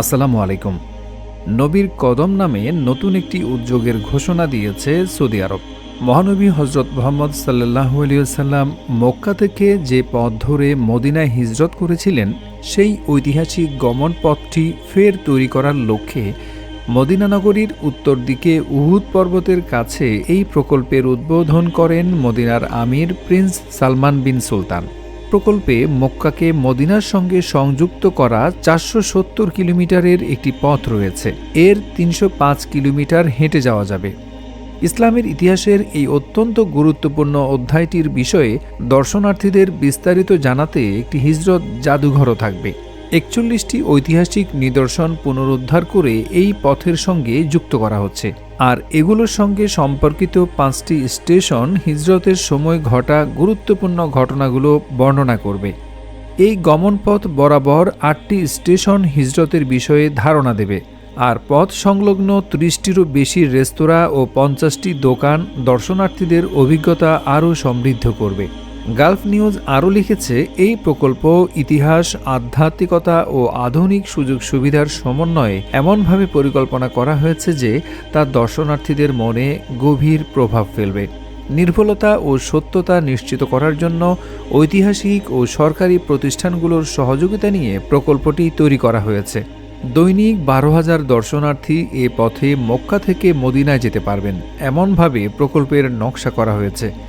আসসালামু আলাইকুম। নবীর কদম নামে নতুন একটি উদ্যোগের ঘোষণা দিয়েছে সৌদি আরব। মহানবী হজরত মোহাম্মদ সাল্লাহ আলিয়াল্লাম মক্কা থেকে যে পথ ধরে মদিনায় হিজরত করেছিলেন, সেই ঐতিহাসিক গমন পথটি ফের তৈরি করার লক্ষ্যে মদিনা নগরীর উত্তর দিকে উহুদ পর্বতের কাছে এই প্রকল্পের উদ্বোধন করেন মদিনার আমির প্রিন্স সালমান বিন সুলতান। প্রকল্পে মক্কাকে মদিনার সঙ্গে সংযুক্ত করা চারশো সত্তর কিলোমিটারের একটি পথ রয়েছে। এর তিনশো পাঁচ কিলোমিটার হেঁটে যাওয়া যাবে। ইসলামের ইতিহাসের এই অত্যন্ত গুরুত্বপূর্ণ অধ্যায়টির বিষয়ে দর্শনার্থীদের বিস্তারিত জানাতে একটি হিজরত জাদুঘরও থাকবে। একচল্লিশটি ঐতিহাসিক নিদর্শন পুনরুদ্ধার করে এই পথের সঙ্গে যুক্ত করা হচ্ছে। আর এগুলোর সঙ্গে সম্পর্কিত পাঁচটি স্টেশন হিজরতের সময় ঘটা গুরুত্বপূর্ণ ঘটনাগুলো বর্ণনা করবে। এই গমনপথ বরাবর আটটি স্টেশন হিজরতের বিষয়ে ধারণা দেবে। আর পথ সংলগ্ন ত্রিশটিরও বেশি রেস্তোরাঁ ও পঞ্চাশটি দোকান দর্শনার্থীদের অভিজ্ঞতা আরও সমৃদ্ধ করবে। গালফ নিউজ আরও লিখেছে, এই প্রকল্প ইতিহাস, আধ্যাত্মিকতা ও আধুনিক সুযোগ সুবিধার সমন্বয়ে এমনভাবে পরিকল্পনা করা হয়েছে যে তা দর্শনার্থীদের মনে গভীর প্রভাব ফেলবে। নির্ভুলতা ও সত্যতা নিশ্চিত করার জন্য ঐতিহাসিক ও সরকারি প্রতিষ্ঠানগুলোর সহযোগিতা নিয়ে প্রকল্পটি তৈরি করা হয়েছে। দৈনিক বারো হাজার দর্শনার্থী এ পথে মক্কা থেকে মদিনায় যেতে পারবেন। এমনভাবে প্রকল্পের নকশা করা হয়েছে।